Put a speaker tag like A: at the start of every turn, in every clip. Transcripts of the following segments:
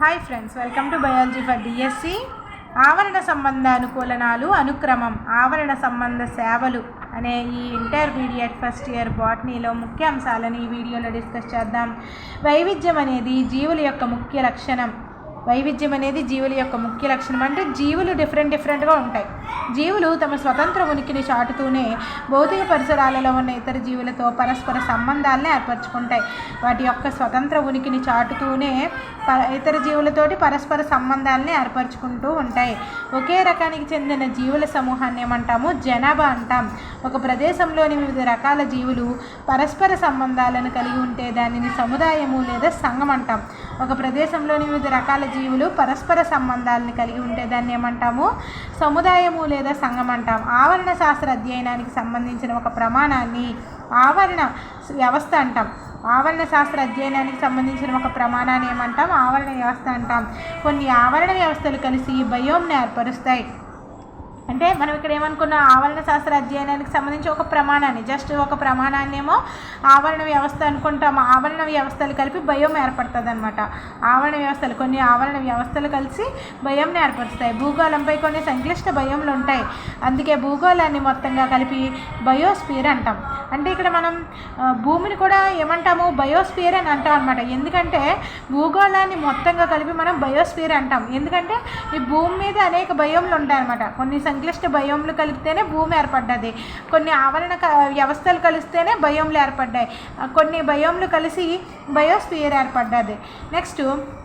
A: Hi friends welcome to biology for DSC ఆవరణ సంబంధ అనుకూలనాలు అనుక్రమం ఆవరణ సంబంధ సేవలు అనే ఈ ఇంటర్మీడియట్ ఫస్ట్ ఇయర్ బాటనీలో ముఖ్య అంశాలను ఈ వీడియోలో డిస్కస్ చేద్దాం. వైవిధ్యం అనేది జీవుల యొక్క ముఖ్య లక్షణం. వైవిధ్యం అనేది జీవుల యొక్క ముఖ్య లక్షణం. అంటే జీవులు డిఫరెంట్ డిఫరెంట్గా ఉంటాయి. జీవులు తమ స్వతంత్ర ఉనికిని చాటుతూనే భౌతిక పరిసరాలలో ఉన్న ఇతర జీవులతో పరస్పర సంబంధాలను ఏర్పరచుకుంటాయి. వాటి యొక్క స్వతంత్ర ఉనికిని చాటుతూనే ప ఇతర జీవులతోటి పరస్పర సంబంధాలని ఏర్పరచుకుంటూ ఉంటాయి. ఒకే రకానికి చెందిన జీవుల సమూహాన్ని ఏమంటాము? జనాభా అంటాం. ఒక ప్రదేశంలోని వివిధ రకాల జీవులు పరస్పర సంబంధాలను కలిగి ఉంటే దానిని సముదాయము లేదా సంఘం అంటాం. ఒక ప్రదేశంలోని వివిధ రకాల జీవులు పరస్పర సంబంధాలను కలిగి ఉంటే దాన్ని ఏమంటాము? సముదాయము లేదా సంఘం అంటాం ఆవరణ శాస్త్ర అధ్యయనానికి సంబంధించిన ఒక ప్రమాణాన్ని ఆవరణ వ్యవస్థ అంటాం. ఆవరణ శాస్త్ర అధ్యయనానికి సంబంధించిన ఒక ప్రమాణాన్ని ఏమంటాం? ఆవరణ వ్యవస్థ అంటాం. కొన్ని ఆవరణ వ్యవస్థలు కలిసి బయోమ్ని ఏర్పరుస్తాయి. అంటే మనం ఇక్కడ ఏమనుకున్న ఆవరణ శాస్త్ర అధ్యయనానికి సంబంధించి ఒక ప్రమాణాన్ని జస్ట్ ఒక ప్రమాణాన్ని ఏమో ఆవరణ వ్యవస్థ అనుకుంటాం ఆవరణ వ్యవస్థలు కలిపి భయం ఏర్పడుతుంది అనమాట ఆవరణ వ్యవస్థలు కొన్ని ఆవరణ వ్యవస్థలు కలిసి భయంని ఏర్పరుస్తాయి. భూగోళంపై కొన్ని సంక్లిష్ట భయములు ఉంటాయి. అందుకే భూగోళాన్ని మొత్తంగా కలిపి బయోస్పియర్ అంటాం. అంటే ఇక్కడ మనం భూమిని కూడా ఏమంటాము? బయోస్పియర్ అని అంటాం అనమాట ఎందుకంటే భూగోళాన్ని మొత్తంగా కలిపి మనం బయోస్పియర్ అంటాం. ఎందుకంటే ఈ భూమి మీద అనేక భయములు ఉంటాయి అనమాట కొన్ని సంక్లిష్ట భయములు కలిపితేనే భూమి ఏర్పడ్డది. కొన్ని ఆవరణ క- వ్యవస్థలు కలిస్తేనే భయములు ఏర్పడ్డాయి. కొన్ని భయములు కలిసి బయోస్పియర్ ఏర్పడ్డది. నెక్స్ట్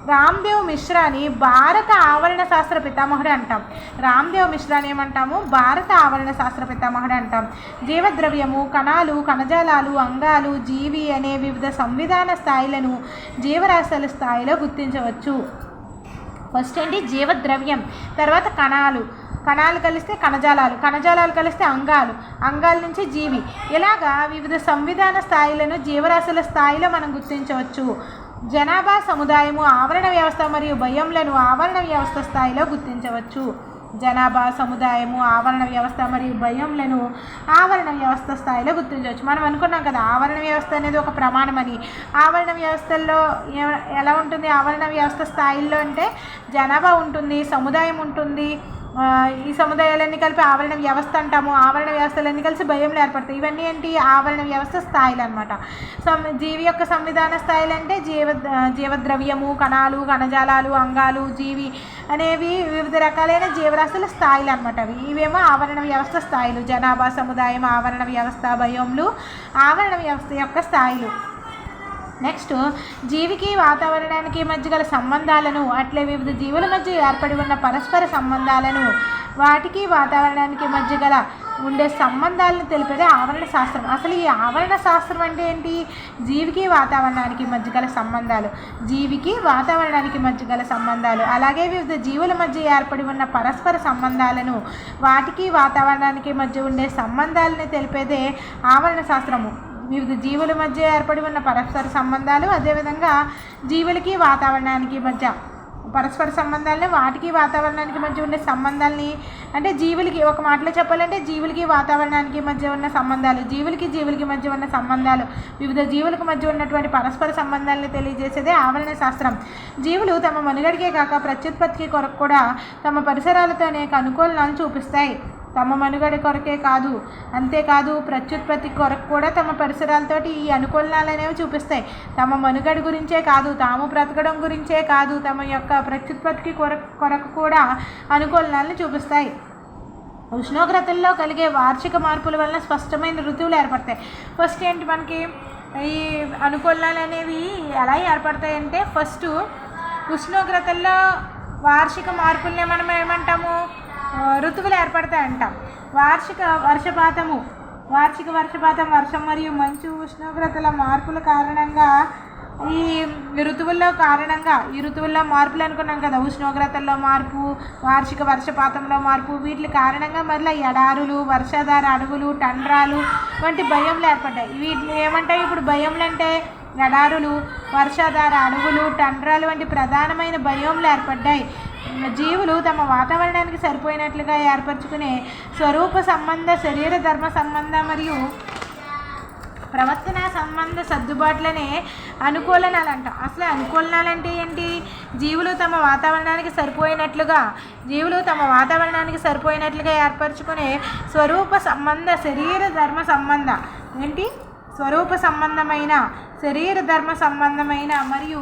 A: రామ్దేవ్ మిశ్రాని భారత ఆవరణ శాస్త్ర పితామహుడు అంటాం. రామ్దేవ్ మిశ్రాని ఏమంటాము? భారత ఆవరణ శాస్త్ర పితామహుడు అంటాం. జీవద్రవ్యము కణాలు కణజాలాలు అంగాలు జీవి అనే వివిధ సంవిధాన స్థాయిలను జీవరాశుల స్థాయిలో గుర్తించవచ్చు. ఫస్ట్ ఏంటి? జీవద్రవ్యం. తర్వాత కణాలు. కణాలు కలిస్తే కణజాలాలు కణజాలాలు కలిస్తే అంగాలు అంగాల నుంచి జీవి. ఇలాగా వివిధ సంవిధాన స్థాయిలను జీవరాశుల స్థాయిలో మనం గుర్తించవచ్చు. జనాభా సముదాయము ఆవరణ వ్యవస్థ మరియు భయంలను ఆవరణ వ్యవస్థ స్థాయిలో గుర్తించవచ్చు. జనాభా సముదాయము ఆవరణ వ్యవస్థ మరియు భయంలను ఆవరణ వ్యవస్థ స్థాయిలో గుర్తించవచ్చు. మనం అనుకున్నాం కదా ఆవరణ వ్యవస్థ అనేది ఒక ప్రమాణం అని ఆవరణ వ్యవస్థల్లో ఎలా ఉంటుంది? ఆవరణ వ్యవస్థ స్థాయిల్లో అంటే జనాభా ఉంటుంది సముదాయం ఉంటుంది ఈ సముదాయాలన్నీ కలిపి ఆవరణ వ్యవస్థ అంటాము. ఆవరణ వ్యవస్థలన్నీ కలిసి భయంలో ఏర్పడతాయి. ఇవన్నీ ఏంటి? ఆవరణ వ్యవస్థ స్థాయిలు అనమాట సం జీవి యొక్క సంవిధాన స్థాయిలు అంటే జీవ జీవద్రవ్యము కణాలు కణజాలాలు అంగాలు జీవి అనేవి వివిధ రకాలైన జీవరాశుల స్థాయిలు అనమాట అవి. ఇవేమో ఆవరణ వ్యవస్థ స్థాయిలు. జనాభా సముదాయం ఆవరణ వ్యవస్థ భయంలు ఆవరణ వ్యవస్థ యొక్క స్థాయిలు. నెక్స్ట్ జీవికి వాతావరణానికి మధ్య గల సంబంధాలను అట్లే వివిధ జీవుల మధ్య ఏర్పడి ఉన్న పరస్పర సంబంధాలను వాటికి వాతావరణానికి మధ్య గల ఉండే సంబంధాలను తెలిపేదే ఆవరణ శాస్త్రం. అసలు ఈ ఆవరణ శాస్త్రం అంటే ఏంటి? జీవికి వాతావరణానికి మధ్య గల సంబంధాలు. జీవికి వాతావరణానికి మధ్య గల సంబంధాలు. అలాగే వివిధ జీవుల మధ్య ఏర్పడి ఉన్న పరస్పర సంబంధాలను వాటికి వాతావరణానికి మధ్య ఉండే సంబంధాలను తెలిపేదే ఆవరణ శాస్త్రము. వివిధ జీవుల మధ్య ఏర్పడి ఉన్న పరస్పర సంబంధాలు అదేవిధంగా జీవులకి వాతావరణానికి మధ్య పరస్పర సంబంధాలని వాటికి వాతావరణానికి మధ్య ఉండే సంబంధాలని అంటే జీవులకి ఒక మాటలో చెప్పాలంటే జీవులకి వాతావరణానికి మధ్య ఉన్న సంబంధాలు జీవులకి జీవులకి మధ్య ఉన్న సంబంధాలు వివిధ జీవులకు మధ్య ఉన్నటువంటి పరస్పర సంబంధాలను తెలియజేసేదే ఆవరణ శాస్త్రం. జీవులు తమ మనుగడికే కాక ప్రత్యుత్పత్తికి కొరకు కూడా తమ పరిసరాలతో అనేక అనుకూలనాలు చూపిస్తాయి. తమ మనుగడ కొరకే కాదు. అంతేకాదు ప్రత్యుత్పత్తి కొరకు కూడా తమ పరిసరాలతోటి ఈ అనుకూలనాలు అనేవి చూపిస్తాయి. తమ మనుగడ గురించే కాదు తాము బ్రతకడం గురించే కాదు తమ యొక్క ప్రత్యుత్పత్తికి కొరకు కొరకు కూడా అనుకూలనాలను చూపిస్తాయి. ఉష్ణోగ్రతల్లో కలిగే వార్షిక మార్పుల వలన స్పష్టమైన ఋతువులు ఏర్పడతాయి. ఫస్ట్ ఏంటి మనకి ఈ అనుకూలనాలు అనేవి ఎలా ఏర్పడతాయి అంటే ఫస్ట్ ఉష్ణోగ్రతల్లో వార్షిక మార్పుల్ని మనం ఏమంటాము? ఋతువులు ఏర్పడతాయి అంటాం. వార్షిక వర్షపాతము వార్షిక వర్షపాతం వర్షం మరియు మంచు ఉష్ణోగ్రతల మార్పుల కారణంగా ఈ ఋతువుల్లో కారణంగా ఈ ఋతువుల్లో మార్పులు అనుకున్నాం కదా. ఉష్ణోగ్రతల్లో మార్పు వార్షిక వర్షపాతంలో మార్పు వీటి కారణంగా మళ్ళీ ఎడారులు వర్షాధార అడవులు టండ్రాలు వంటి భయంలు ఏర్పడ్డాయి. వీటిని ఏమంటాయి? ఇప్పుడు భయంలు అంటే ఎడారులు వర్షాధార అడవులు టండ్రాలు వంటి ప్రధానమైన భయంలు ఏర్పడ్డాయి. జీవులు తమ వాతావరణానికి సరిపోయినట్లుగా ఏర్పరచుకునే స్వరూప సంబంధ శరీర ధర్మ సంబంధ మరియు ప్రవర్తన సంబంధ సర్దుబాట్లనే అనుకూలనాలు అంటాం అసలు అనుకూలనాలు అంటే ఏంటి? జీవులు తమ వాతావరణానికి సరిపోయినట్లుగా జీవులు తమ వాతావరణానికి సరిపోయినట్లుగా ఏర్పరచుకునే స్వరూప సంబంధ శరీర ధర్మ సంబంధ. ఏంటి? స్వరూప సంబంధమైన శరీర ధర్మ సంబంధమైన మరియు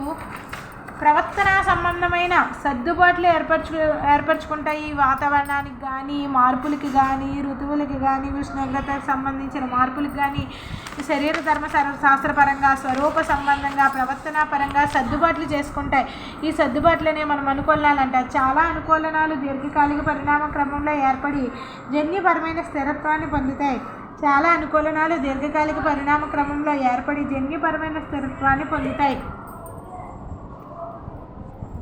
A: ప్రవర్తన సంబంధమైన సర్దుబాట్లు ఏర్పరచు ఏర్పరచుకుంటాయి. ఈ వాతావరణానికి కానీ మార్పులకి కానీ ఋతువులకి కానీ ఉష్ణోగ్రతకు సంబంధించిన మార్పులకు కానీ శరీర ధర్మ శాస్త్రపరంగా స్వరూప సంబంధంగా ప్రవర్తన పరంగా సర్దుబాట్లు చేసుకుంటాయి. ఈ సర్దుబాట్లనే మనం అనుకూలనాలంటారు చాలా అనుకూలనాలు దీర్ఘకాలిక పరిణామ క్రమంలో ఏర్పడి జన్యుపరమైన స్థిరత్వాన్ని పొందుతాయి. చాలా అనుకూలనాలు దీర్ఘకాలిక పరిణామ క్రమంలో ఏర్పడి జన్యుపరమైన స్థిరత్వాన్ని పొందుతాయి.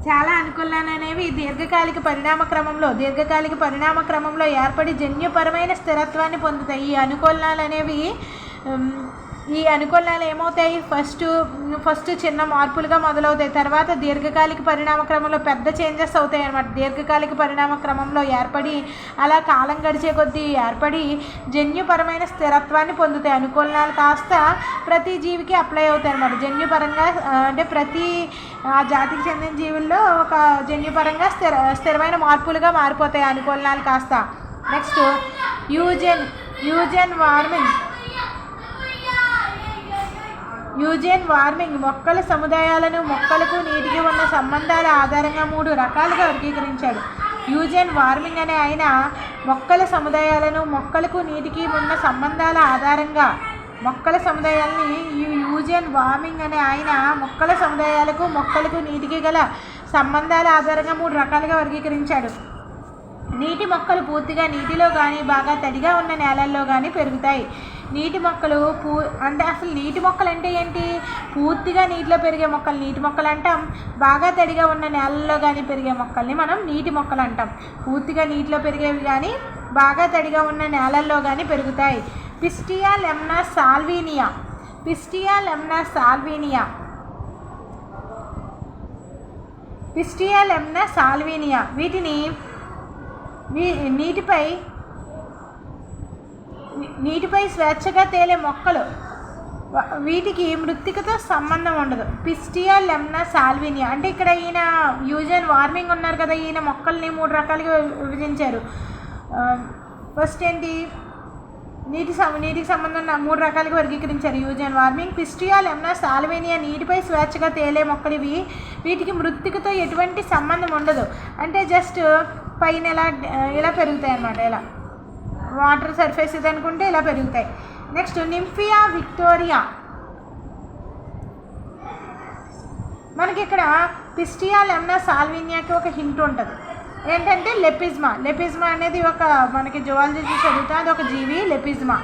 A: చాలా అనుకూలాలు అనేవి దీర్ఘకాలిక పరిణామ క్రమంలో దీర్ఘకాలిక పరిణామ క్రమంలో ఏర్పడి జన్యుపరమైన స్థిరత్వాన్ని పొందుతాయి. ఈ అనుకూలనాలు అనేవి ఈ అనుకూలాలు ఏమవుతాయి? ఫస్ట్ ఫస్ట్ చిన్న మార్పులుగా మొదలవుతాయి. తర్వాత దీర్ఘకాలిక పరిణామ క్రమంలో పెద్ద చేంజెస్ అవుతాయి అన్నమాట. దీర్ఘకాలిక పరిణామ క్రమంలో ఏర్పడి అలా కాలం గడిచే కొద్దీ ఏర్పడి జన్యుపరమైన స్థిరత్వాన్ని పొందుతాయి. అనుకూలనాలు కాస్త ప్రతి జీవికి అప్లై అవుతాయి అన్నమాట. జన్యుపరంగా అంటే ప్రతి ఆ జాతికి చెందిన జీవుల్లో ఒక జన్యుపరంగా స్థిర స్థిరమైన మార్పులుగా మారిపోతాయి అనుకూలనాలు కాస్త. Next Eugen Eugen Warming. Eugen Warming మొక్కల సముదాయాలను మొక్కలకు నీటికి ఉన్న సంబంధాల ఆధారంగా మూడు రకాలుగా వర్గీకరించాడు. యూజేన్ వార్మింగ్ అనే ఆయన మొక్కల సముదాయాలను మొక్కలకు నీటికి ఉన్న సంబంధాల ఆధారంగా మొక్కల సముదాయాల్ని ఈ యూజెన్ వార్మింగ్ అనే ఆయన మొక్కల సముదాయాలకు మొక్కలకు నీటికి గల సంబంధాల ఆధారంగా మూడు రకాలుగా వర్గీకరించాడు. నీటి మొక్కలు పూర్తిగా నీటిలో కానీ బాగా తడిగా ఉన్న నేలల్లో కానీ పెరుగుతాయి. నీటి మొక్కలు పూ అంటే అసలు నీటి మొక్కలు అంటే ఏంటి? పూర్తిగా నీటిలో పెరిగే మొక్కలు నీటి మొక్కలు అంటాం. బాగా తడిగా ఉన్న నేలల్లో కానీ పెరిగే మొక్కల్ని మనం నీటి మొక్కలు అంటాం. పూర్తిగా నీటిలో పెరిగేవి కానీ బాగా తడిగా ఉన్న నేలల్లో కానీ పెరుగుతాయి. Pistia Lemna Salvinia. Pistia Lemna Salvinia. Pistia Lemna Salvinia. వీటిని నీటిపై నీటిపై స్వేచ్ఛగా తేలే మొక్కలు. వ- వీటికి మృత్తికతో సంబంధం ఉండదు. Pistia Lemna Salvinia. అంటే ఇక్కడ ఈయన యూజన్ వార్మింగ్ ఉన్నారు కదా ఈయన మొక్కల్ని మూడు రకాలుగా విభజించారు. ఫస్ట్ ఏంటి? నీటి సం నీటికి సంబంధం మూడు రకాలుగా వర్గీకరించారు Eugen Warming. Pistia Lemna Salvinia నీటిపై స్వేచ్ఛగా తేలే మొక్కలు ఇవి. వీటికి మృతికతో ఎటువంటి సంబంధం ఉండదు. అంటే జస్ట్ పైన ఇలా ఇలా పెరుగుతాయి అన్నమాట ఇలా వాటర్ సర్ఫేస్ ఇది అనుకుంటే ఇలా పెరుగుతాయి. నెక్స్ట్ నింఫియా విక్టోరియా మనకి ఇక్కడ పిస్టియా లెమ్నా సాల్వినియాకి ఒక హింట్ ఉంటుంది. ఏంటంటే లెపిజ్మా. లెపిజ్మా అనేది ఒక మనకి జువాలజీ చదువుతా అది ఒక జీవి లెపిజ్మా.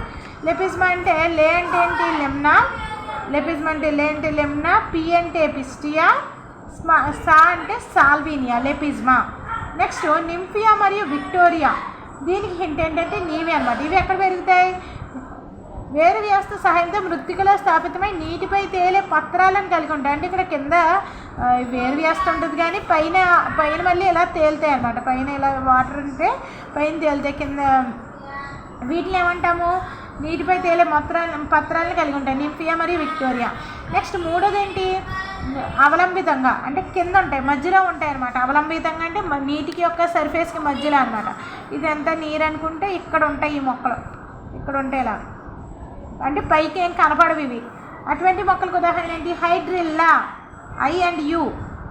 A: లెపిజ్మా అంటే లే అంటే ఏంటి లెమ్నా? లెపిజ్మా అంటే లే అంటే లెమ్నా పి అంటే పిస్టియా స్మా సా అంటే సాల్వినియా లెపిజ్మా. నెక్స్ట్ నింఫియా మరియు విక్టోరియా దీనికి హింట్ ఏంటంటే నీవి అనమాట ఇవి ఎక్కడ పెరుగుతాయి? వేరు వ్యవస్థ సహాయంతో మృతికలో స్థాపితమై నీటిపై తేలే పత్రాలను కలిగి ఉంటాయి. అంటే ఇక్కడ కింద వేరు వ్యవస్థ ఉంటుంది కానీ పైన పైన మళ్ళీ ఇలా తేలుతాయి అనమాట పైన ఇలా వాటర్ ఉంటే పైన తేలుతాయి. కింద వీటిని ఏమంటాము? నీటిపై తేలే మొత్రాలు పత్రాలను కలిగి ఉంటాయి. నింఫియా మరియు విక్టోరియా. నెక్స్ట్ మూడోది ఏంటి? అవలంబితంగా అంటే కింద ఉంటాయి మధ్యలో ఉంటాయి అనమాట అవలంబితంగా అంటే నీటికి యొక్క సర్ఫేస్కి మధ్యలో అనమాట ఇదంతా నీరు అనుకుంటే ఇక్కడ ఉంటాయి ఈ మొక్కలు. ఇక్కడ ఉంటాయిలా అంటే పైకి ఏం కనపడవు ఇవి. అటువంటి మొక్కలకు ఉదాహరణ ఏంటి hydrilla I and you.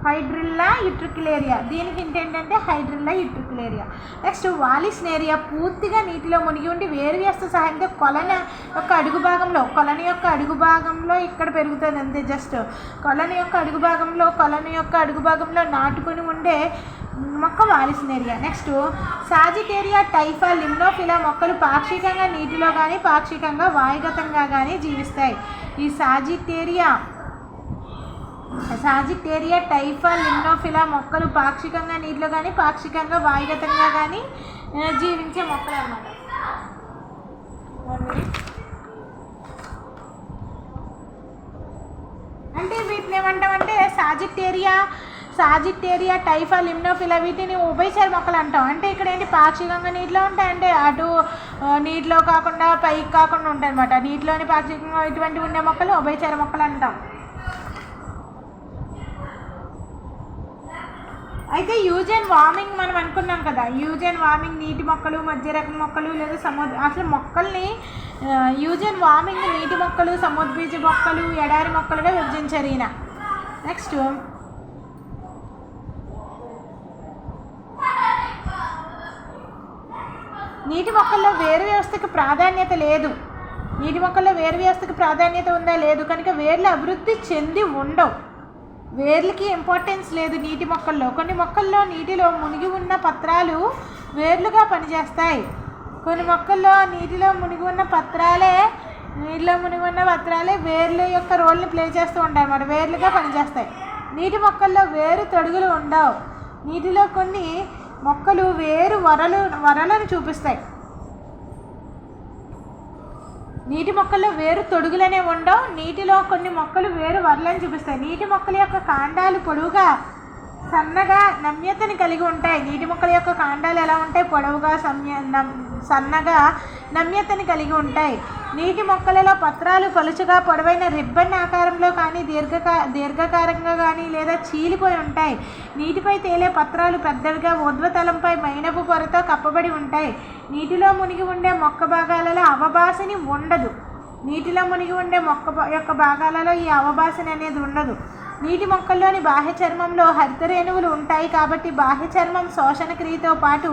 A: Hydrilla utricularia దీనికి ఏంటంటే హైడ్రిల్లా యుట్రికులేరియా నెక్స్ట్ వాలిస్నేరియా పూర్తిగా నీటిలో మునిగి ఉండి వేరు వ్యవస్థ సహాయంతో కొలన యొక్క అడుగు భాగంలో కొలని యొక్క అడుగు భాగంలో ఇక్కడ పెరుగుతుంది అంతే జస్ట్. కొలని యొక్క అడుగు భాగంలో కొలని యొక్క అడుగు భాగంలో నాటుకొని ఉండే మొక్క వాలిసినేరియా. నెక్స్ట్ సాజిటేరియా టైఫా లిమ్నోఫిలా మొక్కలు పాక్షికంగా నీటిలో కానీ పాక్షికంగా వాయుగతంగా కానీ జీవిస్తాయి. ఈ సాజిటేరియా సాజిటేరియా టైఫా లిమ్నోఫిలా మొక్కలు పాక్షికంగా నీటిలో కానీ పాక్షికంగా వాయుగతంగా కానీ జీవించే మొక్కలు అన్నమాట. అంటే వీటిని ఏమంటామంటే సాజిటేరియా సాజిటేరియా టైఫా లిమ్నోఫిలా వీటిని ఉభయచర మొక్కలు అంటాం. అంటే ఇక్కడ ఏంటి? పాక్షికంగా నీటిలో ఉంటాయి. అంటే అటు నీటిలో కాకుండా పైకి కాకుండా ఉంటాయి అనమాట నీటిలోని పాక్షికంగా ఇటువంటి ఉండే మొక్కలు ఉభయచర మొక్కలు అంటాం. అయితే యూజ్ అండ్ వార్మింగ్ మనం అనుకున్నాం కదా. యూజ్ అండ్ వార్మింగ్ నీటి మొక్కలు మధ్య రకం మొక్కలు లేదా సముద్ర అసలు మొక్కల్ని యూజ్ అండ్ వార్మింగ్ నీటి మొక్కలు సముద్రబీజ మొక్కలు ఎడారి మొక్కలుగా విభజించారు ఈయన. నెక్స్ట్ నీటి మొక్కల్లో వేరు వ్యవస్థకు ప్రాధాన్యత లేదు. నీటి మొక్కల్లో వేరు వ్యవస్థకు ప్రాధాన్యత ఉందా? లేదు. కనుక వేర్లు అభివృద్ధి చెంది ఉండవు. వేర్లకి ఇంపార్టెన్స్ లేదు నీటి మొక్కల్లో. కొన్ని మొక్కల్లో నీటిలో మునిగి ఉన్న పత్రాలు వేర్లుగా పనిచేస్తాయి. కొన్ని మొక్కల్లో నీటిలో మునిగి ఉన్న పత్రాలే నీటిలో మునిగి ఉన్న పత్రాలే వేర్ల యొక్క రోల్ని ప్లే చేస్తూ ఉంటాయి అన్నమాట. వేర్లుగా పనిచేస్తాయి. నీటి మొక్కల్లో వేరు తొడుగులు ఉండవు. నీటిలో కొన్ని మొక్కలు వేరు వరలు వరలను చూపిస్తాయి. నీటి మొక్కల్లో వేరు తొడుగులనే ఉండవు. నీటిలో కొన్ని మొక్కలు వేరు వరలను చూపిస్తాయి. నీటి మొక్కల యొక్క కాండాలు పొడవుగా సన్నగా నమ్యతని కలిగి ఉంటాయి. నీటి మొక్కల యొక్క కాండాలు ఎలా ఉంటాయి? పొడవుగా సమ్య నమ్ సన్నగా నమ్యతని కలిగి ఉంటాయి. నీటి మొక్కలలో పత్రాలు పలుచగా పొడవైన రిబ్బన్ ఆకారంలో కానీ దీర్ఘకా దీర్ఘకారంగా కానీ లేదా చీలిపోయి ఉంటాయి. నీటిపై తేలే పత్రాలు పెద్దవిగా ఊర్ధ్వతలంపై మైనపు పొరతో కప్పబడి ఉంటాయి. నీటిలో మునిగి ఉండే మొక్క భాగాలలో అవభాసని ఉండదు. నీటిలో మునిగి ఉండే మొక్క యొక్క భాగాలలో ఈ అవభాసన అనేది ఉండదు. నీటి మొక్కల్లోని బాహ్య చర్మంలో హరితరేణువులు ఉంటాయి కాబట్టి బాహ్య చర్మం శోషణ క్రియతో పాటు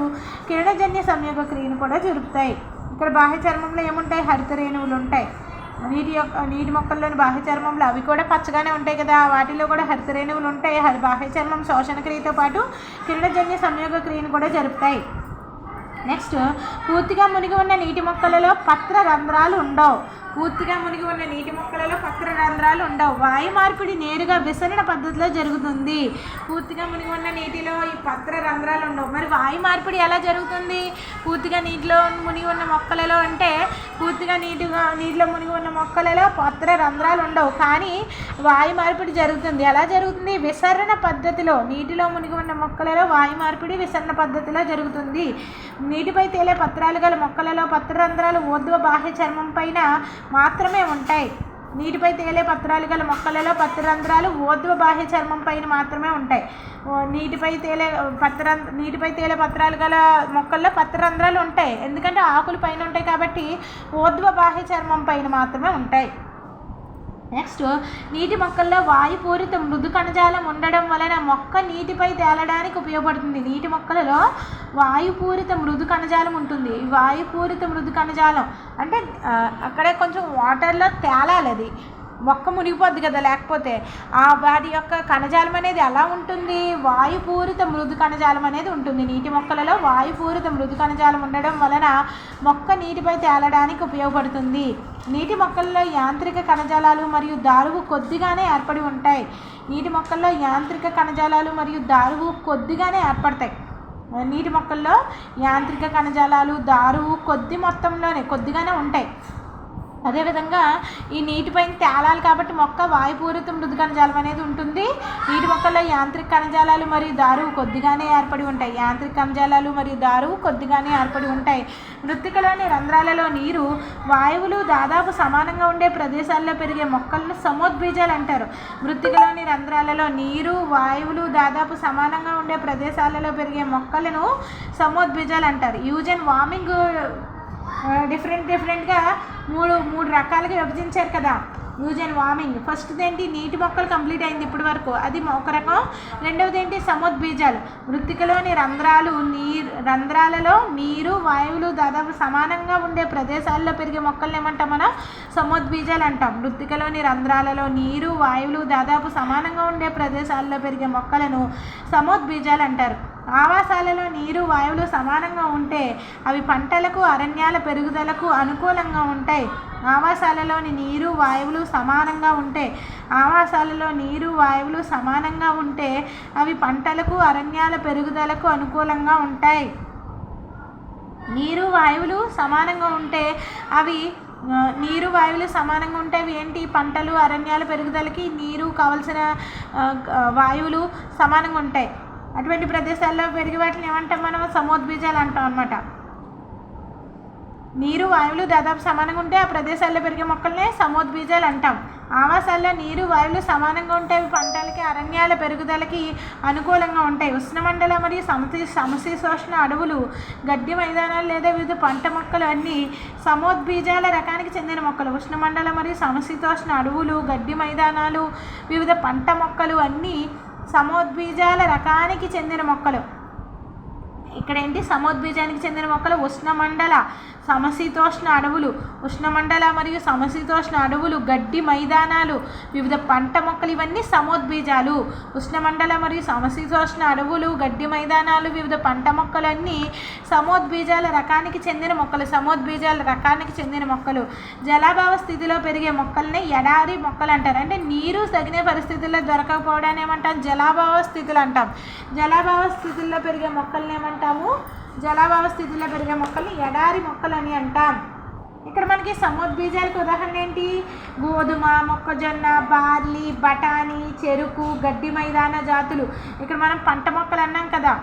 A: కిరణజన్య సంయోగ క్రియను కూడా జరుపుతాయి. ఇక్కడ బాహ్య చర్మంలో ఏముంటాయి? హరితరేణువులు ఉంటాయి. నీటి యొక్క నీటి మొక్కల్లోని బాహ్య చర్మంలో అవి కూడా పచ్చగానే ఉంటాయి కదా. వాటిలో కూడా హరితరేణువులు ఉంటాయి. హరి బాహ్య చర్మం శోషణ క్రియతో పాటు కిరణజన్య సంయోగ క్రియను కూడా జరుపుతాయి. నెక్స్ట్ పూర్తిగా మునిగి ఉన్న నీటి మొక్కలలో పత్ర రంధ్రాలు ఉండవు. పూర్తిగా మునిగి ఉన్న నీటి మొక్కలలో పత్ర రంధ్రాలు ఉండవు. వాయు మార్పిడి నేరుగా విసరణ పద్ధతిలో జరుగుతుంది. పూర్తిగా మునిగి ఉన్న నీటిలో ఈ పత్ర రంధ్రాలు ఉండవు. మరి వాయు మార్పిడి ఎలా జరుగుతుంది? పూర్తిగా నీటిలో మునిగి ఉన్న మొక్కలలో అంటే పూర్తిగా నీటిగా నీటిలో మునిగి ఉన్న మొక్కలలో పత్ర రంధ్రాలు ఉండవు. కానీ వాయు మార్పిడి జరుగుతుంది. ఎలా జరుగుతుంది? విసరణ పద్ధతిలో నీటిలో మునిగి ఉన్న మొక్కలలో వాయు మార్పిడి విసరణ పద్ధతిలో జరుగుతుంది. నీటిపై తేలే పత్రాలు గల మొక్కలలో పత్ర రంధ్రాలు ఊర్ధ్వ బాహ్య చర్మం పైన మాత్రమే ఉంటాయి. నీటిపై తేలే పత్రాలు గల మొక్కలలో పత్రరంధ్రాలు ఊర్ధ్వ బాహ్య చర్మం పైన మాత్రమే ఉంటాయి. నీటిపై తేలే పత్ర నీటిపై తేలే పత్రాలు గల మొక్కల్లో పత్రరంధ్రాలు ఉంటాయి. ఎందుకంటే ఆకులు పైన ఉంటాయి కాబట్టి ఊర్ధ్వ బాహ్య చర్మం పైన మాత్రమే ఉంటాయి. నెక్స్ట్ నీటి మొక్కల్లో వాయుపూరిత మృదు కణజాలం ఉండడం వలన మొక్క నీటిపై తేలడానికి ఉపయోగపడుతుంది. నీటి మొక్కలలో వాయుపూరిత మృదు కణజాలం ఉంటుంది. వాయుపూరిత మృదు కణజాలం అంటే అక్కడే కొంచెం వాటర్లో తేలాలి అది మొక్క మునిగిపోద్ది కదా లేకపోతే ఆ వాటి యొక్క కణజాలం అనేది ఎలా ఉంటుంది? వాయుపూరిత మృదు కణజాలం అనేది ఉంటుంది. నీటి మొక్కలలో వాయుపూరిత మృదు కణజాలం ఉండడం వలన మొక్క నీటిపై తేలడానికి ఉపయోగపడుతుంది. నీటి మొక్కల్లో యాంత్రిక కణజాలాలు మరియు దారువు కొద్దిగానే ఏర్పడి ఉంటాయి. నీటి మొక్కల్లో యాంత్రిక కణజాలాలు మరియు దారువు కొద్దిగానే ఏర్పడతాయి. నీటి మొక్కల్లో యాంత్రిక కణజాలాలు దారువు కొద్ది మొత్తంలోనే కొద్దిగానే ఉంటాయి. అదేవిధంగా ఈ నీటిపైన తేలాలి కాబట్టి మొక్క వాయుపూరిత మృదు కణజాలం అనేది ఉంటుంది. నీటి మొక్కల్లో యాంత్రిక కణజాలాలు మరియు దారువు కొద్దిగానే ఏర్పడి ఉంటాయి. యాంత్రిక కణజాలాలు మరియు దారువు కొద్దిగానే ఏర్పడి ఉంటాయి. మృత్తికలోని రంధ్రాలలో నీరు వాయువులు దాదాపు సమానంగా ఉండే ప్రదేశాల్లో పెరిగే మొక్కలను సమోద్బీజాలు అంటారు. మృత్తికలోని రంధ్రాలలో నీరు వాయువులు దాదాపు సమానంగా ఉండే ప్రదేశాలలో పెరిగే మొక్కలను సమోద్బీజాలు అంటారు. యూజ్ అండ్ వార్మింగ్ డిఫరెంట్ డిఫరెంట్గా మూడు మూడు రకాలుగా విభజించారు కదా. యూజ్ అండ్ వార్మింగ్ ఫస్ట్ ఏంటి నీటి మొక్కలు కంప్లీట్ అయింది ఇప్పటి వరకు. అది ఒక రకం. రెండవది ఏంటి? సముద్బీజాలు. మృతికలోని రంధ్రాలు నీరు రంధ్రాలలో నీరు వాయువులు దాదాపు సమానంగా ఉండే ప్రదేశాల్లో పెరిగే మొక్కలు ఏమంటాం మనం? సముద్బీజాలు అంటాం. మృతికలోని రంధ్రాలలో నీరు వాయువులు దాదాపు సమానంగా ఉండే ప్రదేశాల్లో పెరిగే మొక్కలను సముద్బీజాలు అంటారు. ఆవాసాలలో నీరు వాయువులు సమానంగా ఉంటే అవి పంటలకు అరణ్యాల పెరుగుదలకు అనుకూలంగా ఉంటాయి. ఆవాసాలలోని నీరు వాయువులు సమానంగా ఉంటే ఆవాసాలలో నీరు వాయువులు సమానంగా ఉంటే అవి పంటలకు అరణ్యాల పెరుగుదలకు అనుకూలంగా ఉంటాయి. నీరు వాయువులు సమానంగా ఉంటే అవి నీరు వాయువులు సమానంగా ఉంటే అవి ఏంటి? పంటలు అరణ్యాల పెరుగుదలకి నీరు కావలసిన వాయువులు సమానంగా ఉంటాయి. అటువంటి ప్రదేశాల్లో పెరిగే వాటిని ఏమంటాం మనం? సమోద్బీజాలు అంటాం అనమాట నీరు వాయువులు దాదాపు సమానంగా ఉంటే ఆ ప్రదేశాల్లో పెరిగే మొక్కల్నే సమోద్బీజాలు అంటాం. ఆవాసాల్లో నీరు వాయువులు సమానంగా ఉంటే అవి పంటలకి అరణ్యాల పెరుగుదలకి అనుకూలంగా ఉంటాయి. ఉష్ణమండల మరియు సమతి సమశీతోష్ణ అడవులు గడ్డి మైదానాలు లేదా వివిధ పంట మొక్కలు అన్నీ సమోద్బీజాల రకానికి చెందిన మొక్కలు. ఉష్ణమండల మరియు సమశీతోష్ణ అడవులు గడ్డి మైదానాలు వివిధ పంట మొక్కలు అన్నీ సమోద్బీజాల రకానికి చెందిన మొక్కలు. ఇక్కడ ఏంటి సమోద్బీజానికి చెందిన మొక్కలు ఉష్ణమండల సమశీతోష్ణ అడవులు. ఉష్ణమండల మరియు సమశీతోష్ణ అడవులు గడ్డి మైదానాలు వివిధ పంట మొక్కలు ఇవన్నీ సమోద్బీజాలు ఉష్ణమండల మరియు సమశీతోష్ణ అడవులు గడ్డి మైదానాలు వివిధ పంట మొక్కలన్నీ సమోద్బీజాల రకానికి చెందిన మొక్కలు సమోద్బీజాల రకానికి చెందిన మొక్కలు. జలాభావ స్థితిలో పెరిగే మొక్కల్ని ఎడారి మొక్కలు అంటారు. అంటే నీరు తగిన పరిస్థితుల్లో దొరకకపోవడాన్ని ఏమంటాం? జలాభావ స్థితులు అంటాం. జలాభావ స్థితుల్లో పెరిగే మొక్కల్ని అంటాము. జలాభావ స్థితిలో పెరిగే మొక్కల్ని ఎడారి మొక్కలు అని అంటాం. ఇక్కడ మనకి సముద్బీజాలకు ఉదాహరణ ఏంటి? గోధుమ మొక్కజొన్న బార్లీ బఠానీ చెరుకు గడ్డి మైదాన జాతులు. ఇక్కడ మనం పంట మొక్కలు అన్నాం కదా.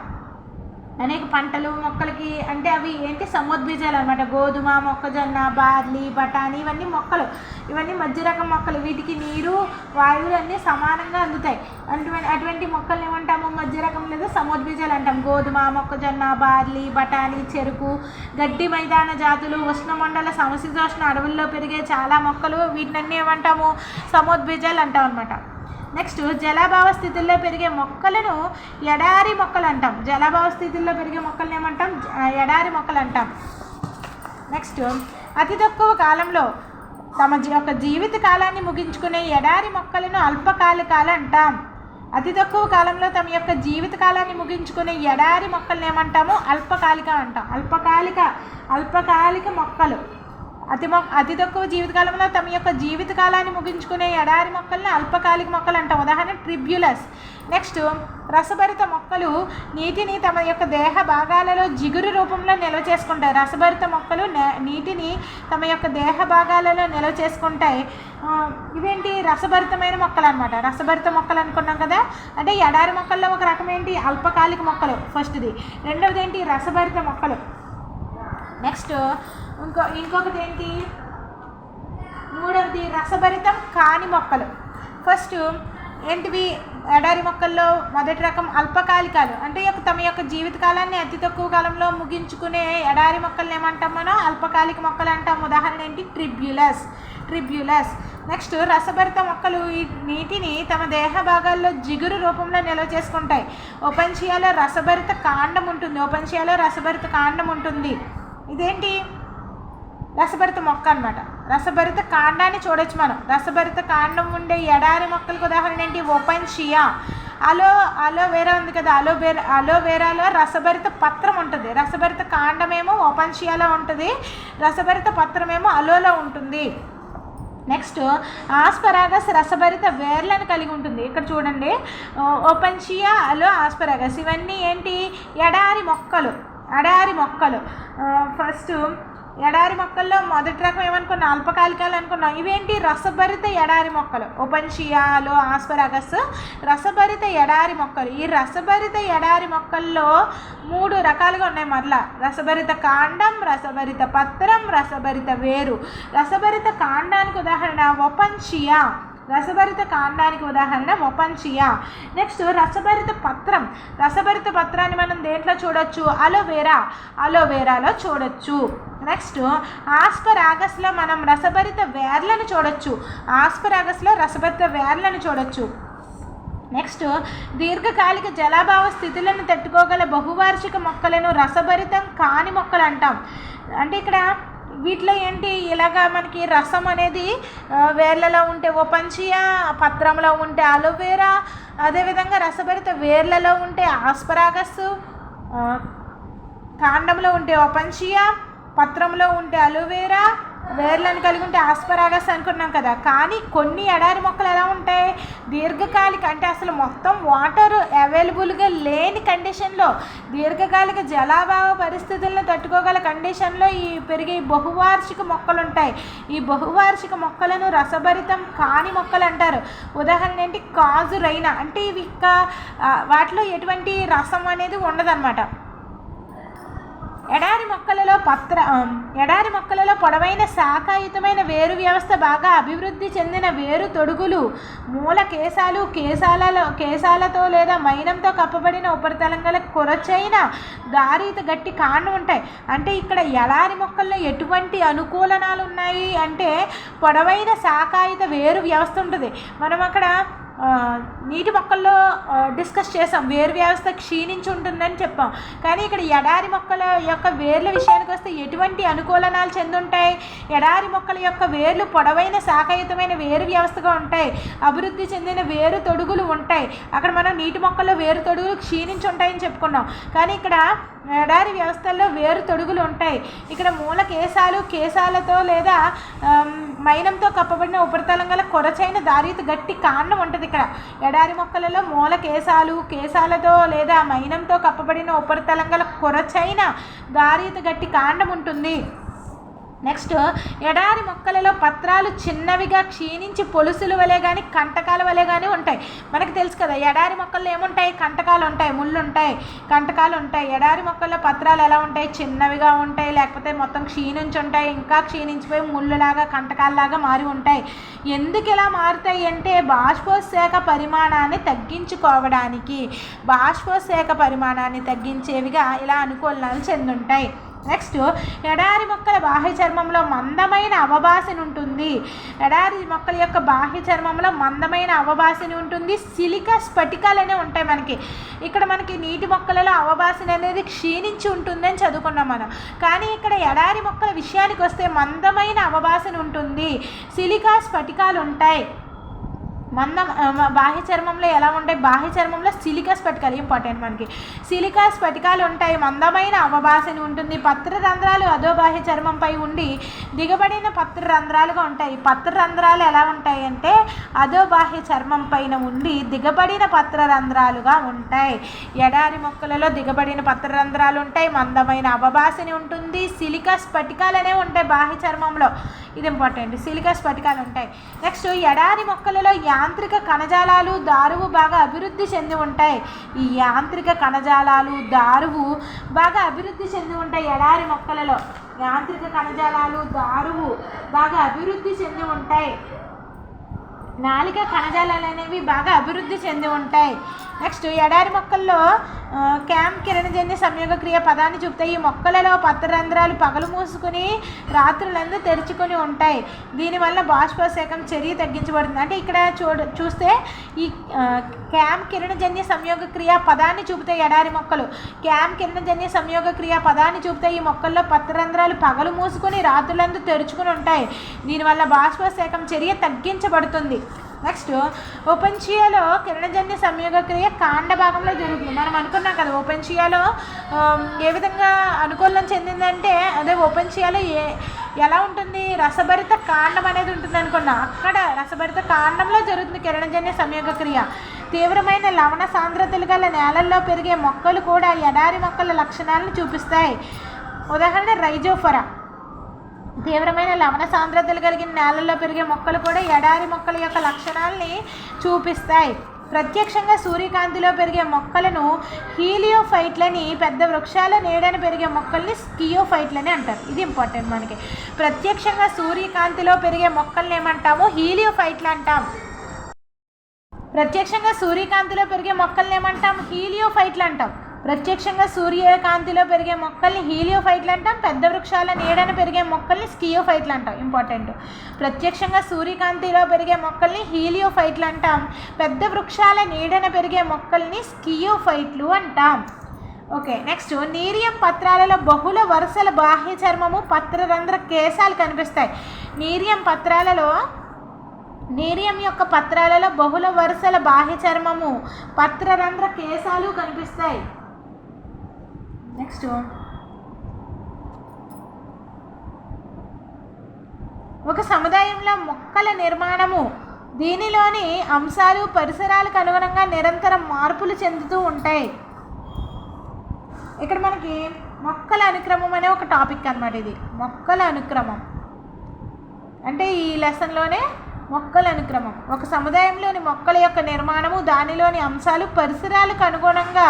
A: అనేక పంటలు మొక్కలకి అంటే అవి ఏంటి? సముద్బీజాలు అనమాట గోధుమ మొక్కజొన్న బార్లీ బఠానీ ఇవన్నీ మొక్కలు. ఇవన్నీ మధ్య రకం మొక్కలు. వీటికి నీరు వాయువులు అన్నీ సమానంగా అందుతాయి. అటువంటి అటువంటి మొక్కలు ఏమంటాము? మధ్య రకం లేదా సముద్బీజాలు అంటాం. గోధుమ మొక్కజొన్న బార్లీ బఠానీ చెరుకు గడ్డి మైదాన జాతులు ఉష్ణమండల సమశీతోష్ణ అడవుల్లో పెరిగే చాలా మొక్కలు. వీటినన్నీ ఏమంటాము? సముద్బీజాలు అంటాం అనమాట నెక్స్ట్ జలాభావ స్థితుల్లో పెరిగే మొక్కలను ఎడారి మొక్కలు అంటాం. జలాభావ స్థితుల్లో పెరిగే మొక్కలను ఏమంటాం? ఎడారి మొక్కలు అంటాం. నెక్స్ట్ అతి తక్కువ కాలంలో తమ జీ- యొక్క జీవిత కాలాన్ని ముగించుకునే ఎడారి మొక్కలను అల్పకాలికాలు అంటాం. అతి తక్కువ కాలంలో తమ యొక్క జీవిత కాలాన్ని ముగించుకునే ఎడారి మొక్కలను ఏమంటాము? అల్పకాలిక అంటాం. అల్పకాలిక అల్పకాలిక మొక్కలు. అతి మొ అతి తక్కువ జీవితకాలంలో తమ యొక్క జీవితకాలాన్ని ముగించుకునే ఎడారి మొక్కల్ని అల్పకాలిక మొక్కలు అంటాం. ఉదాహరణ ట్రిబ్యులస్. నెక్స్ట్ రసభరిత మొక్కలు నీటిని తమ యొక్క దేహ భాగాలలో జిగురు రూపంలో నిల్వ చేసుకుంటాయి. రసభరిత మొక్కలు నీటిని తమ యొక్క దేహ భాగాలలో నిల్వ చేసుకుంటాయి. ఇవేంటి? రసభరితమైన మొక్కలు అనమాట రసభరిత మొక్కలు అనుకున్నాం కదా? అంటే ఎడారి మొక్కల్లో ఒక రకం ఏంటి? అల్పకాలిక మొక్కలు. ఫస్ట్ది. రెండవది ఏంటి? రసభరిత మొక్కలు. నెక్స్ట్ ఇంకో ఇంకొకటి ఏంటి? మూడవది రసభరితం కాని మొక్కలు. ఫస్ట్ ఏంటివి? ఎడారి మొక్కల్లో మొదటి రకం అల్పకాలికాలు. అంటే యొక్క తమ యొక్క జీవితకాలాన్ని అతి తక్కువ కాలంలో ముగించుకునే ఎడారి మొక్కలను ఏమంటాం మనం? అల్పకాలిక మొక్కలు అంటాం. ఉదాహరణ ఏంటి? ట్రిబ్యులస్. ట్రిబ్యులస్. నెక్స్ట్ రసభరిత మొక్కలు ఈ నీటిని తమ దేహ భాగాల్లో జిగురు రూపంలో నిల్వ చేసుకుంటాయి. ఓపెన్షియాలో రసభరిత కాండం ఉంటుంది. ఓపెన్షియాలో రసభరిత కాండం ఉంటుంది. ఇదేంటి? రసభరిత మొక్క అన్నమాట. రసభరిత కాండాన్ని చూడొచ్చు మనం. రసభరిత కాండం ఉండే ఎడారి మొక్కలకు ఉదాహరణ ఏంటి? ఓపెన్షియా అలో అలోవేరా ఉంది కదా అలోవేరా అలోవేరాలో రసభరిత పత్రం ఉంటుంది. రసభరిత కాండమేమో ఓపెన్షియాలో ఉంటుంది రసభరిత పత్రమేమో అలోలో ఉంటుంది. నెక్స్ట్ ఆస్పరాగస్ రసభరిత వేర్లను కలిగి ఉంటుంది. ఇక్కడ చూడండి. Opuntia aloe asparagus. ఇవన్నీ ఏంటి? ఎడారి మొక్కలు ఎడారి మొక్కలు. ఫస్ట్ ఎడారి మొక్కల్లో మొదటి రకం ఏమనుకున్నా అల్పకాలికాలు అనుకున్నాం ఇవేంటి? రసభరిత ఎడారి మొక్కలు. ఓపెన్షియాలో ఆస్పరాగస్ రసభరిత ఎడారి మొక్కలు. ఈ రసభరిత ఎడారి మొక్కల్లో మూడు రకాలుగా ఉన్నాయి మరలా. రసభరిత కాండం రసభరిత పత్రం రసభరిత వేరు. రసభరిత కాండానికి ఉదాహరణ ఒపన్షియా రసభరిత కాండానికి ఉదాహరణ మొపంచియా నెక్స్ట్ రసభరిత పత్రం. రసభరిత పత్రాన్ని మనం దేంట్లో చూడొచ్చు? అలోవేరా. అలోవేరాలో చూడొచ్చు. నెక్స్ట్ ఆస్పరాగస్లో మనం రసభరిత వేర్లను చూడొచ్చు. ఆస్పరాగస్లో రసభరిత వేర్లను చూడొచ్చు. నెక్స్ట్ దీర్ఘకాలిక జలాభావ స్థితులను తట్టుకోగల బహువార్షిక మొక్కలను రసభరితం కాని మొక్కలు అంటాం. అంటే ఇక్కడ వీటిలో ఏంటి? ఇలాగా మనకి రసం అనేది వేర్లలో ఉంటే ఓపంచియా పత్రంలో ఉంటే అలోవేరా అదేవిధంగా రసభరిత వేర్లలో ఉంటే ఆస్పరాగస్ కాండంలో ఉంటే ఓపన్షియా పత్రంలో ఉంటే అలోవేరా వేర్లను కలిగి ఉంటే ఆస్పరాగస్ అనుకున్నాం కదా. కానీ కొన్ని ఎడారి మొక్కలు ఎలా ఉంటాయి? దీర్ఘకాలిక అంటే అసలు మొత్తం వాటర్ అవైలబుల్గా లేని కండిషన్లో దీర్ఘకాలిక జలాభావ పరిస్థితులను తట్టుకోగల కండిషన్లో ఈ పెరిగే బహువార్షిక మొక్కలు ఉంటాయి ఈ బహువార్షిక మొక్కలను రసభరితం కాని మొక్కలు అంటారు. ఉదాహరణ ఏంటి? కాజు రైనా. అంటే ఇవి ఇంకా వాటిలో ఎటువంటి రసం అనేది ఉండదన్నమాట. ఎడారి మొక్కలలో పత్ర ఎడారి మొక్కలలో పొడవైన శాఖాయుతమైన వేరు వ్యవస్థ బాగా అభివృద్ధి చెందిన వేరు తొడుగులు మూల కేశాలు కేశాలలో కేశాలతో లేదా మైనంతో కప్పబడిన ఉపరితలం గల కొరచైన గారీత గట్టి కాండం ఉంటాయి. అంటే ఇక్కడ ఎడారి మొక్కల్లో ఎటువంటి అనుకూలనాలు ఉన్నాయి అంటే పొడవైన శాఖాయుత వేరు వ్యవస్థ ఉంటుంది. మనం అక్కడ నీటి మొక్కల్లో డిస్కస్ చేసాం వేరు వ్యవస్థ క్షీణించి ఉంటుందని చెప్పాం. కానీ ఇక్కడ ఎడారి మొక్కల యొక్క వేర్ల విషయానికి వస్తే ఎటువంటి అనుకూలనాలు చెందుంటాయి? ఎడారి మొక్కల యొక్క వేర్లు పొడవైన శాఖయుతమైన వేరు వ్యవస్థగా ఉంటాయి. అభివృద్ధి చెందిన వేరు తొడుగులు ఉంటాయి. అక్కడ మనం నీటి మొక్కల్లో వేరు తొడుగులు క్షీణించి ఉంటాయని చెప్పుకున్నాం. కానీ ఇక్కడ ఎడారి వ్యవస్థల్లో వేరు తొడుగులు ఉంటాయి. ఇక్కడ మూల కేశాలు కేశాలతో లేదా మైనంతో కప్పబడిన ఉపరితలం గల కొరచైన దారిత గట్టి కాండం ఉంటుంది ఇక్కడ. ఎడారి మొక్కలలో మూల కేశాలు కేశాలతో లేదా మైనంతో కప్పబడిన ఉపరితలం గల కొరచైన దారిత గట్టి కాండం ఉంటుంది. నెక్స్ట్ ఎడారి మొక్కలలో పత్రాలు చిన్నవిగా క్షీణించి పొలుసులు వలె కానీ కంటకాల వలె కానీ ఉంటాయి. మనకు తెలుసు కదా ఎడారి మొక్కల్లో ఏముంటాయి? కంటకాలు ఉంటాయి ముళ్ళు ఉంటాయి కంటకాలు ఉంటాయి. ఎడారి మొక్కల్లో పత్రాలు ఎలా ఉంటాయి? చిన్నవిగా ఉంటాయి లేకపోతే మొత్తం క్షీణించి ఉంటాయి ఇంకా క్షీణించిపోయి ముళ్ళులాగా కంటకాలలాగా మారి ఉంటాయి. ఎందుకు ఇలా మారుతాయి అంటే బాష్పోత్సేక పరిమాణాన్ని తగ్గించుకోవడానికి బాష్పోత్సేక పరిమాణాన్ని తగ్గించేవిగా ఇలా అనుకూలనాలు చెందుంటాయి. నెక్స్ట్ ఎడారి మొక్కల బాహ్య చర్మంలో మందమైన అవబాసిని ఉంటుంది. ఎడారి మొక్కల యొక్క బాహ్య చర్మంలో మందమైన అవబాసిని ఉంటుంది. సిలికా స్ఫటికాలనే ఉంటాయి మనకి. ఇక్కడ మనకి నీటి మొక్కలలో అవబాసిని అనేది క్షీణించి ఉంటుందని చదువుకున్నాం మనం. కానీ ఇక్కడ ఎడారి మొక్కల విషయానికి వస్తే మందమైన అవబాసిని ఉంటుంది. సిలికా స్ఫటికాలు ఉంటాయి. మందం బాహ్య చర్మంలో ఎలా ఉంటాయి? బాహ్య చర్మంలో సిలికా స్ఫటికాలు ఇంపార్టెంట్ మనకి. సిలికా స్ఫటికాలు ఉంటాయి. మందమైన అవభాసని ఉంటుంది. పత్ర రంధ్రాలు అదో బాహ్య చర్మంపై ఉండి దిగబడిన పత్ర రంధ్రాలుగా ఉంటాయి. పత్ర రంధ్రాలు ఎలా ఉంటాయి అంటే అదో బాహ్య చర్మం పైన ఉండి దిగబడిన పత్ర రంధ్రాలుగా ఉంటాయి. ఎడారి మొక్కలలో దిగబడిన పత్ర రంధ్రాలు ఉంటాయి. మందమైన అవభాసని ఉంటుంది. సిలికా స్ఫటికాలు ఉంటాయి బాహ్య చర్మంలో. ఇది ఇంపార్టెంట్ సిలికా స్ఫటికాలు ఉంటాయి. నెక్స్ట్ ఎడారి మొక్కలలో యాంత్రిక కణజాలాలు దారువు బాగా అభివృద్ధి చెంది ఉంటాయి. ఈ యాంత్రిక కణజాలాలు దారువు బాగా అభివృద్ధి చెంది ఉంటాయి ఎడారి మొక్కలలో. యాంత్రిక కణజాలాలు దారువు బాగా అభివృద్ధి చెంది ఉంటాయి. నాలిక కణజాలాలు అనేవి బాగా అభివృద్ధి చెంది ఉంటాయి. నెక్స్ట్ ఎడారి మొక్కల్లో క్యామ్ కిరణజన్య సంయోగ క్రియ పదాన్ని చూపుతాయి ఈ మొక్కలలో పత్రరంధ్రాలు పగలు మూసుకుని రాత్రులందు తెరుచుకొని ఉంటాయి. దీనివల్ల బాష్పోత్సేకం చర్య తగ్గించబడుతుంది. అంటే ఇక్కడ చూడ చూస్తే ఈ క్యామ్ కిరణజన్య సంయోగ క్రియ పదాన్ని చూపుతాయి ఎడారి మొక్కలు. క్యామ్ కిరణజన్య సంయోగ క్రియ పదాన్ని చూపుతాయి ఈ మొక్కల్లో పత్రరంధ్రాలు పగలు మూసుకొని రాత్రులందు తెరుచుకుని ఉంటాయి. దీనివల్ల బాష్పోత్సేకం చర్య తగ్గించబడుతుంది. నెక్స్ట్ ఓపెన్షియాలో కిరణజన్య సంయోగ క్రియ కాండ భాగంలో జరుగుతుంది. మనం అనుకున్నాం కదా ఓపెన్షియాలో um, ఏ విధంగా అనుకూలం చెందిందంటే అదే ఓపెన్షియాలో ఏ ఎలా ఉంటుంది? రసభరిత కాండం అనేది ఉంటుంది అనుకున్నా. అక్కడ రసభరిత కాండంలో జరుగుతుంది కిరణజన్య సంయోగ క్రియ. తీవ్రమైన లవణ సాంద్రతలు గల నేలల్లో పెరిగే మొక్కలు కూడా ఎడారి మొక్కల లక్షణాలను చూపిస్తాయి. ఉదాహరణ రైజోఫరా. తీవ్రమైన లవణ సాంద్రతలు కలిగిన నేలల్లో పెరిగే మొక్కలు కూడా ఎడారి మొక్కల యొక్క లక్షణాలని చూపిస్తాయి. ప్రత్యక్షంగా సూర్యకాంతిలో పెరిగే మొక్కలను హీలియోఫైట్లని పెద్ద వృక్షాల నీడన పెరిగే మొక్కల్ని స్కియోఫైట్లని అంటారు. ఇది ఇంపార్టెంట్ మనకి. ప్రత్యక్షంగా సూర్యకాంతిలో పెరిగే మొక్కల్ని ఏమంటాము? హీలియోఫైట్లు అంటాం ప్రత్యక్షంగా సూర్యకాంతిలో పెరిగే మొక్కల్ని ఏమంటాం? హీలియోఫైట్లు అంటాం ప్రత్యక్షంగా సూర్యకాంతిలో పెరిగే మొక్కల్ని హీలియోఫైట్లు అంటాం పెద్ద వృక్షాల నీడన పెరిగే మొక్కల్ని స్కియోఫైట్లు అంటాం. ఇంపార్టెంట్. ప్రత్యక్షంగా సూర్యకాంతిలో పెరిగే మొక్కల్ని హీలియోఫైట్లు అంటాం పెద్ద వృక్షాల నీడన పెరిగే మొక్కల్ని స్కియోఫైట్లు అంటాం. Okay next. నీరియం పత్రాలలో బహుళ వరుసల బాహ్య చర్మము పత్రరంధ్ర కేశాలు కనిపిస్తాయి. నీరియం పత్రాలలో నీరియం యొక్క పత్రాలలో బహుళ వరుసల బాహ్య చర్మము పత్రరంధ్ర కేశాలు కనిపిస్తాయి. నెక్స్ట్ ఒక సముదాయంలో మొక్కల నిర్మాణము. దీనిలోని అంశాలు పరిసరాలకు అనుగుణంగా నిరంతరం మార్పులు చెందుతూ ఉంటాయి. ఇక్కడ మనకి మొక్కల అనుక్రమం అనే ఒక టాపిక్ అనమాట ఇది. మొక్కల అనుక్రమం. అంటే ఈ లెసన్లోనే మొక్కల అనుక్రమం. ఒక సముదాయంలోని మొక్కల యొక్క నిర్మాణము దానిలోని అంశాలు పరిసరాలకు అనుగుణంగా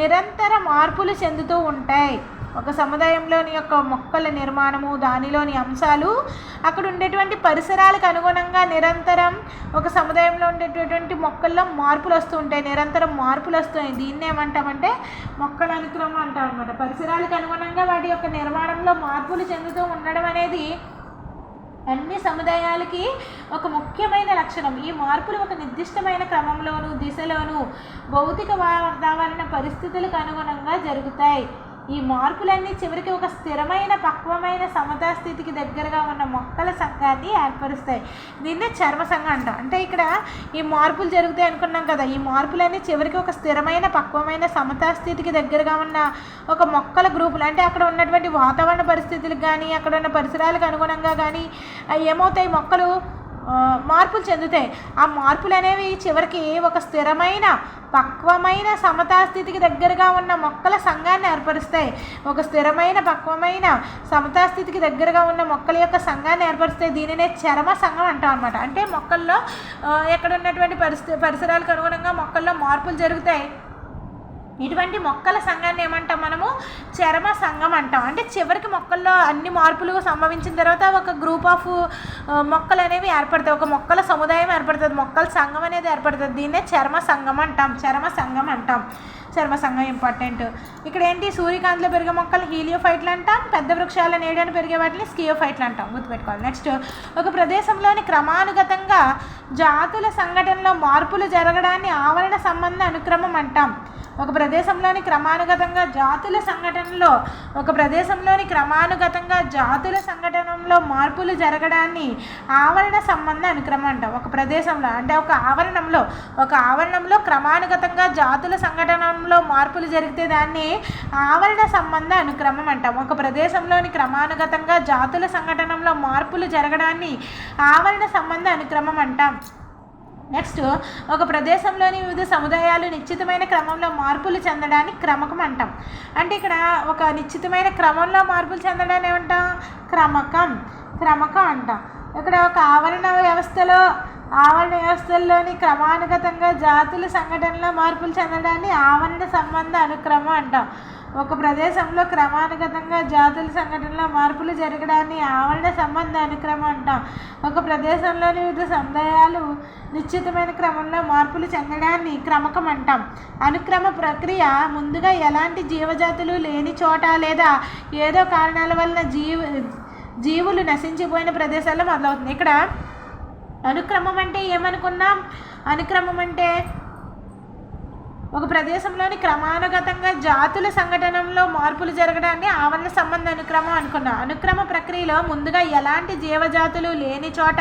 A: నిరంతర మార్పులు చెందుతూ ఉంటాయి. ఒక సముదాయంలోని యొక్క మొక్కల నిర్మాణము దానిలోని అంశాలు అక్కడ ఉండేటువంటి పరిసరాలకు అనుగుణంగా నిరంతరం ఒక సముదాయంలో ఉండేటటువంటి మొక్కల్లో మార్పులు వస్తూ ఉంటాయి. నిరంతరం మార్పులు వస్తాయి దీన్ని ఏమంటామంటే మొక్కల అనుక్రమం అంటాం అనమాట పరిసరాలకు అనుగుణంగా వాటి యొక్క నిర్మాణంలో మార్పులు చెందుతూ ఉండడం అనేది అన్ని సముదాయాలకి ఒక ముఖ్యమైన లక్షణం. ఈ మార్పులు ఒక నిర్దిష్టమైన క్రమంలోను దిశలోను భౌతిక వాతావరణ పరిస్థితులకు అనుగుణంగా జరుగుతాయి. ఈ మార్పులన్నీ చివరికి ఒక స్థిరమైన పక్వమైన సమతా స్థితికి దగ్గరగా ఉన్న మొక్కల సంఘాన్ని ఏర్పరుస్తాయి. దీన్నే చర్మ సంఘం అంటాం. అంటే ఇక్కడ ఈ మార్పులు జరుగుతాయి అనుకున్నాం కదా. ఈ మార్పులన్నీ చివరికి ఒక స్థిరమైన పక్వమైన సమతా స్థితికి దగ్గరగా ఉన్న ఒక మొక్కల గ్రూపులు. అంటే అక్కడ ఉన్నటువంటి వాతావరణ పరిస్థితులకు కానీ అక్కడ ఉన్న పరిసరాలకు అనుగుణంగా కానీ అవి ఏమవుతాయి? మొక్కలు మార్పులు చెందుతాయి. ఆ మార్పులు అనేవి చివరికి ఒక స్థిరమైన పక్వమైన సమతా స్థితికి దగ్గరగా ఉన్న మొక్కల సంఘాన్ని ఏర్పరుస్తాయి. ఒక స్థిరమైన పక్వమైన సమతా స్థితికి దగ్గరగా ఉన్న మొక్కల యొక్క సంఘాన్ని ఏర్పరుస్తాయి. దీనినే చర్మ సంఘం అంటాం అనమాట అంటే మొక్కల్లో ఎక్కడ ఉన్నటువంటి పరిస్థితి పరిసరాలకు అనుగుణంగా మొక్కల్లో మార్పులు జరుగుతాయి. ఇటువంటి మొక్కల సంఘాన్ని ఏమంటాం మనము? చర్మ సంఘం అంటాం. అంటే చివరికి మొక్కల్లో అన్ని మార్పులు సంభవించిన తర్వాత ఒక గ్రూప్ ఆఫ్ మొక్కలు అనేవి ఏర్పడతాయి. ఒక మొక్కల సముదాయం ఏర్పడుతుంది. మొక్కల సంఘం అనేది ఏర్పడుతుంది. దీన్నే చర్మ సంఘం అంటాం. చర్మ సంఘం అంటాం. చర్మ సంఘం ఇంపార్టెంట్ ఇక్కడ ఏంటి? సూర్యకాంతిలో పెరిగే మొక్కలు హీలియోఫైట్లు అంటాం. పెద్ద వృక్షాల నీడని పెరిగే వాటిని స్కియోఫైట్లు అంటాం. గుర్తుపెట్టుకోవాలి. నెక్స్ట్ ఒక ప్రదేశంలోని క్రమానుగతంగా జాతుల సంఘటనలో మార్పులు జరగడాన్ని ఆవరణ సంబంధ అనుక్రమం అంటాం. ఒక ప్రదేశంలోని క్రమానుగతంగా జాతుల సంఘటనలో ఒక ప్రదేశంలోని క్రమానుగతంగా జాతుల సంఘటనలో మార్పులు జరగడాన్ని ఆవరణ సంబంధ అనుక్రమం అంటాం. ఒక ప్రదేశంలో అంటే ఒక ఆవరణంలో ఒక ఆవరణంలో క్రమానుగతంగా జాతుల సంఘటనలో మార్పులు జరిగితే దాన్ని ఆవరణ సంబంధ అనుక్రమం అంటాం. ఒక ప్రదేశంలోని క్రమానుగతంగా జాతుల సంఘటనలో మార్పులు జరగడాన్ని ఆవరణ సంబంధ అనుక్రమం అంటాం. నెక్స్ట్ ఒక ప్రదేశంలోని వివిధ సముదాయాలు నిశ్చితమైన క్రమంలో మార్పులు చెందడాన్ని క్రమకం అంటాం. అంటే ఇక్కడ ఒక నిశ్చితమైన క్రమంలో మార్పులు చెందడాన్ని ఏమంటాం? క్రమకం. క్రమకం అంటాం. ఇక్కడ ఒక ఆవరణ వ్యవస్థలో ఆవరణ వ్యవస్థల్లోని క్రమానుగతంగా జాతుల సంఘటనలో మార్పులు చెందడాన్ని ఆవరణ సంబంధ అనుక్రమం అంటాం. ఒక ప్రదేశంలో క్రమానుగతంగా జాతుల సంఘటనలో మార్పులు జరగడాన్ని ఆవరణ సంబంధ అనుక్రమం అంటాం. ఒక ప్రదేశంలోని వివిధ సముదాయాలు నిశ్చితమైన క్రమంలో మార్పులు చెందడాన్ని క్రమకం అంటాం. అనుక్రమ ప్రక్రియ ముందుగా ఎలాంటి జీవజాతులు లేని చోట లేదా ఏదో కారణాల వలన జీవ జీవులు నశించిపోయిన ప్రదేశాల్లో మొదలవుతుంది. ఇక్కడ అనుక్రమం అంటే ఏమనుకున్నాం? అనుక్రమం అంటే ఒక ప్రదేశంలోని క్రమానుగతంగా జాతుల సంఘటనలో మార్పులు జరగడాన్ని ఆవరణ సంబంధ అనుక్రమం అనుకున్నాం. అనుక్రమ ప్రక్రియలో ముందుగా ఎలాంటి జీవజాతులు లేని చోట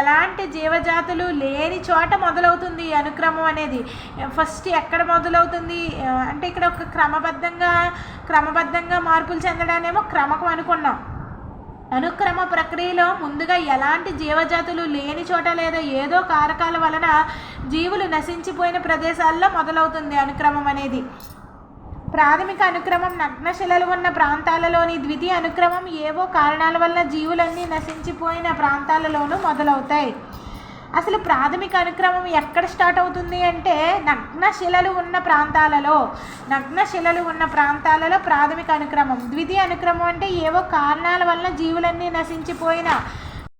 A: ఎలాంటి జీవజాతులు లేని చోట మొదలవుతుంది అనుక్రమం అనేది? ఫస్ట్ ఎక్కడ మొదలవుతుంది? అంటే ఇక్కడ ఒక క్రమబద్ధంగా క్రమబద్ధంగా మార్పులు చెందడానేమో క్రమకం అనుకున్నాం. అనుక్రమ ప్రక్రియలో ముందుగా ఎలాంటి జీవజాతులు లేని చోట లేదా ఏదో కారకాల వలన జీవులు నశించిపోయిన ప్రదేశాల్లో మొదలవుతుంది అనుక్రమం అనేది. ప్రాథమిక అనుక్రమం నగ్నశిలలు ఉన్న ప్రాంతాలలోని ద్వితీయ అనుక్రమం ఏవో కారణాల వల్ల జీవులన్నీ నశించిపోయిన ప్రాంతాలలోనూ మొదలవుతాయి. అసలు ప్రాథమిక అనుక్రమం ఎక్కడ స్టార్ట్ అవుతుంది అంటే నగ్నశిలలు ఉన్న ప్రాంతాలలో నగ్నశిలలు ఉన్న ప్రాంతాలలో ప్రాథమిక అనుక్రమం. ద్వితీయ అనుక్రమం అంటే ఏవో కారణాల వలన జీవులన్నీ నశించిపోయిన